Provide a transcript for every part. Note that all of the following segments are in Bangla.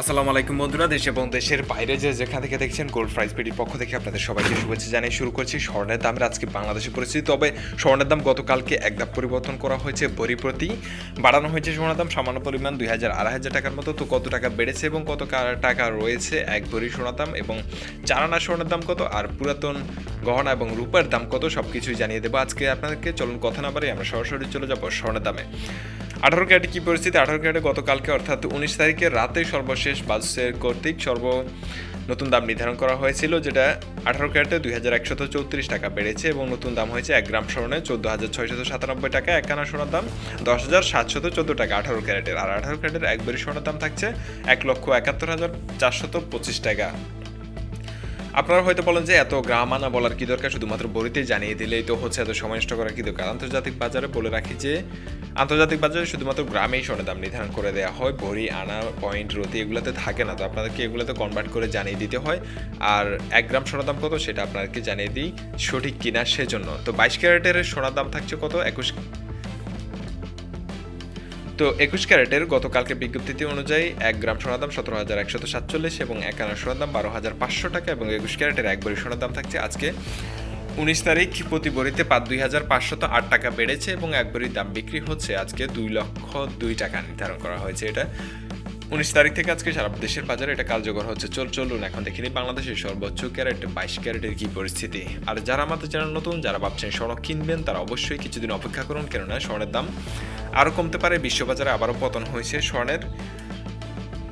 আসসালামু আলাইকুম বন্ধুরা, দেশ এবং দেশের বাইরে যে যেখান থেকে দেখছেন গোল্ড প্রাইস পেটির পক্ষ থেকে আপনাদের সবাইকে শুভেচ্ছা জানিয়ে শুরু করছি স্বর্ণের দামের আজকে বাংলাদেশে পরিস্থিতি তবে স্বর্ণের দাম গতকালকে এক ধাপ পরিবর্তন করা হয়েছে ভরি প্রতি বাড়ানো হয়েছে স্বর্ণের দাম সামান্য পরিমাণ দুই হাজার আড়াই হাজার টাকার মতো, তো কত টাকা বেড়েছে এবং কত টাকা রয়েছে এক ভরি সোনার দাম এবং চারানা স্বর্ণের দাম কত আর পুরাতন গহনা এবং রূপার দাম কত সব কিছুই জানিয়ে দেবো আজকে আপনাদেরকে। চলুন কথা না বাড়ি আমরা সরাসরি চলে যাব স্বর্ণের দামে। আঠারো ক্যারেটে কী পরিস্থিতি? আঠারো ক্যারেটে গতকালকে, অর্থাৎ উনিশ তারিখে রাতে সর্বশেষ বাসের কর্তৃক সর্ব নতুন দাম নির্ধারণ করা হয়েছিল, যেটা আঠারো ক্যারেটে দুই হাজার একশত চৌত্রিশ টাকা বেড়েছে এবং নতুন দাম হয়েছে এক গ্রাম স্বর্ণে চোদ্দ হাজার ছয়শত সাতানব্বই টাকা, এক কানা সোনার দাম দশ হাজার সাতশত চোদ্দ টাকা আঠারো ক্যারেটের। আর আঠারো ক্যারেটের একবারই সোনার দাম থাকছে এক লক্ষ একাত্তর হাজার চারশত পঁচিশ টাকা। আপনারা হয়তো বলেন যে এত গ্রাম আনা বলার কি দরকার? শুধুমাত্র বড়িতে জানিয়ে দিলেই তো হচ্ছে, এত সময় নষ্ট করার কি দরকার? আন্তর্জাতিক বাজারে বলে রাখি যে, আন্তর্জাতিক বাজারে শুধুমাত্র গ্রামেই সোনার দাম নির্ধারণ করে দেওয়া হয়। বড়ি, আনা, পয়েন্ট, রতি এগুলোতে থাকে না। তো আপনাদেরকে এগুলোতে কনভার্ট করে জানিয়ে দিতে হয়। আর এক গ্রাম সোনার দাম কত সেটা আপনাদেরকে জানিয়ে দিই সঠিক কিনা সেজন্য। তো বাইশ ক্যারেটের সোনার দাম থাকছে কত? একুশ তো একুশ ক্যারেটের গতকালকে বিজ্ঞপ্তিতে অনুযায়ী এক গ্রাম সোনার দাম সতেরো হাজার একশত সাতচল্লিশ এবং এক আনা সোনার দাম বারো হাজার পাঁচশো টাকা এবং একুশ ক্যারেটের এক বড়ি সোনার দাম থাকছে আজকে উনিশ তারিখ। প্রতি বড়িতে পাঁচ দুই হাজার পাঁচশত আট টাকা বেড়েছে এবং এক বড়ির দাম বিক্রি হচ্ছে আজকে দুই লক্ষ দুই টাকা নির্ধারণ করা হয়েছে এটা। উনিশ তারিখ থেকে আজকে সারা দেশের বাজারে এটা কার্যকর হচ্ছে। চল, চলুন এখন দেখিনি বাংলাদেশের সর্বোচ্চ ক্যারেট, বাইশ ক্যারেটের কি পরিস্থিতি। আর যারা আমাদের চ্যানেল নতুন, যারা ভাবছেন স্বর্ণ কিনবেন, তারা অবশ্যই কিছুদিন অপেক্ষা করুন, কেননা স্বর্ণের দাম আরও কমতে পারে। বিশ্ববাজারে আবারও পতন হয়েছে স্বর্ণের।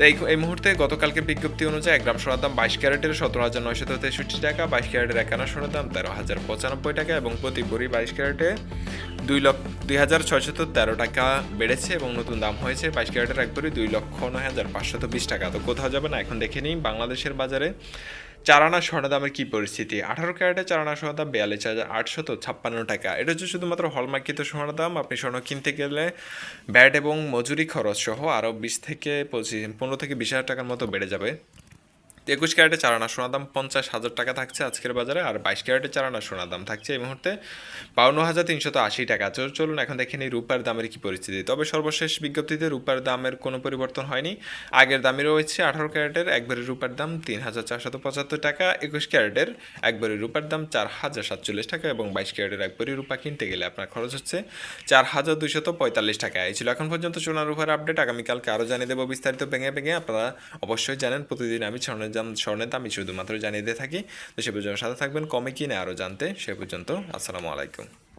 এই এই মুহূর্তে গতকালকে বিজ্ঞপ্তি অনুযায়ী এক গ্রাম সোনার দাম বাইশ ক্যারেটের সতেরো হাজার নয়শত তেষট্টি টাকা, বাইশ ক্যারেটের একান্ন সোনার দাম তেরো হাজার পঁচানব্বই টাকা এবং প্রতি ভরি বাইশ ক্যারেটে দুই লক্ষ, দুই হাজার ছয়শত তেরো টাকা বেড়েছে এবং নতুন দাম হয়েছে। বাইশ ক্যারেটের এক ভরি দুই লক্ষ নয় হাজার পাঁচশত বিশ টাকা। তো কোথাও যাবে না, এখন দেখে নিই বাংলাদেশের বাজারে। চারানা স্বর্ণ দামের কী পরিস্থিতি? আঠারো ক্যারেটে চারানা স্বর্ণ দাম বিয়াল্লিশ হাজার আটশত ছাপ্পান্ন টাকা। এটা হচ্ছে শুধুমাত্র হলমার্কিত স্বর্ণ দাম। আপনি স্বর্ণ কিনতে গেলে ব্যাট এবং মজুরি খরচ সহ আরও বিশ থেকে পঁচিশ, পনেরো থেকে বিশ হাজার টাকার মতো বেড়ে যাবে। একুশ ক্যারেটে চারানা সোনার দাম পঞ্চাশ হাজার টাকা থাকছে আজকের বাজারে, আর বাইশ ক্যারেটে চারানা সোনার দাম থাকছে এই মুহূর্তে বাউন্ন হাজার তিনশত আশি টাকা। চলুন এখন দেখে নিই রূপার দামের কি পরিস্থিতি। তবে সর্বশেষ বিজ্ঞপ্তিতে রূপার দামের কোনো পরিবর্তন হয়নি। আগের দামই রয়েছে আঠারো ক্যারেটের একবারের রূপার দাম তিন হাজার চারশত পঁচাত্তর টাকা। একুশ ক্যারেটের একবারের রূপার দাম চার হাজার সাতচল্লিশ টাকা এবং বাইশ ক্যারেটের একবারের রূপা কিনতে গেলে আপনার খরচ হচ্ছে চার হাজার দুইশত পঁয়তাল্লিশ টাকা। এই ছিল এখন পর্যন্ত সোনার রূপার আপডেট আগামীকালকে আরও জানিয়ে দেবো বিস্তারিত ভেঙে ভেঙে। আপনারা অবশ্যই জানেন, প্রতিদিন আমি স্বর্ণের দাম স্বর্ণের দাম শুধুমাত্র জানিয়ে দিয়ে থাকি। তো সে পর্যন্ত সাথে থাকবেন কমে কিনে আরও জানতে। সে পর্যন্ত আসসালামু আলাইকুম।